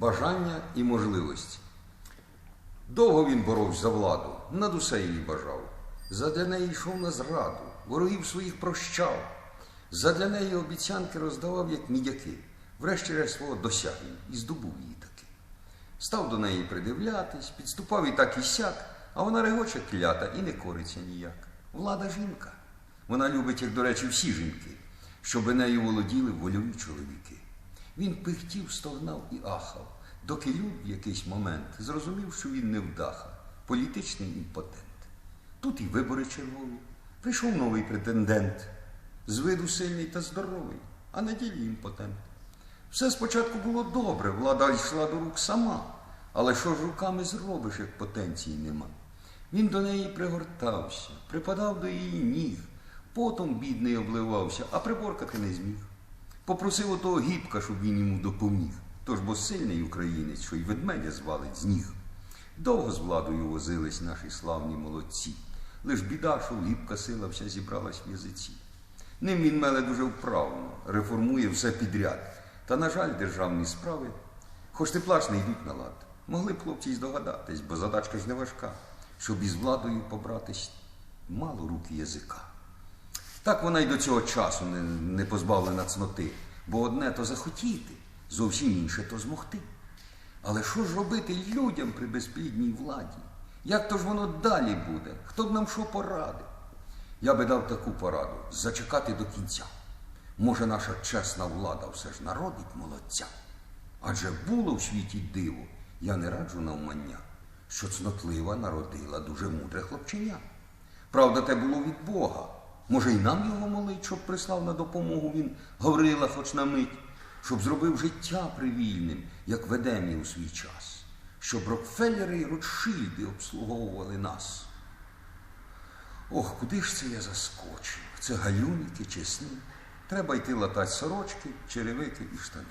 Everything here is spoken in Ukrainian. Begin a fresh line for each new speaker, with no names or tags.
бажання і можливості. Довго він боровся за владу, над усе її бажав. Задля неї йшов на зраду, ворогів своїх прощав. Задля неї обіцянки роздавав, як мідяки, врешті-решт свого досяг її і здобув її таки. Став до неї придивлятись, підступав і так і сяк, а вона регоче клята і не кориться ніяк. Влада жінка. Вона любить, як, до речі, всі жінки, щоб нею володіли вольові чоловіки. Він пихтів, стогнав і ахав, доки люб в якийсь момент зрозумів, що він не вдаха, політичний імпотент. Тут і вибори чергові. Прийшов новий претендент, з виду сильний та здоровий, а на ділі імпотент. Все спочатку було добре, влада йшла до рук сама. Але що ж руками зробиш, як потенції нема? Він до неї пригортався, припадав до її ніг, потом бідний обливався, а приборкати не зміг. Попросив отого гібка, щоб він йому допоміг. Тож бо сильний українець, що й ведмедя звалить з ніг. Довго з владою возились наші славні молодці. Лиш біда, що гібка сила вся зібралась в язиці. Ним він меле дуже вправно, реформує все підряд. Та, на жаль, державні справи, хоч ти плач, не йдуть на лад. Могли б хлопці й здогадатись, бо задачка ж не важка, щоб із владою побратись мало рук і язика. Так вона й до цього часу не, не позбавлена цноти, бо одне то захотіти, зовсім інше то змогти. Але що ж робити людям при безплідній владі? Як то ж воно далі буде? Хто б нам що порадив? Я би дав таку пораду зачекати до кінця. Може, наша чесна влада все ж народить молодця. Адже було в світі диво, я не раджу навмання, що цнотлива народила дуже мудре хлопченя. Правда, те було від Бога. Може, й нам його молить, щоб прислав на допомогу він Гаврила хоч на мить, щоб зробив життя привільним, як ведемі у свій час, щоб Рокфеллери й Ротшильди обслуговували нас. Ох, куди ж це я заскочив? Це галюники чесні. Треба йти латать сорочки, черевики і штани.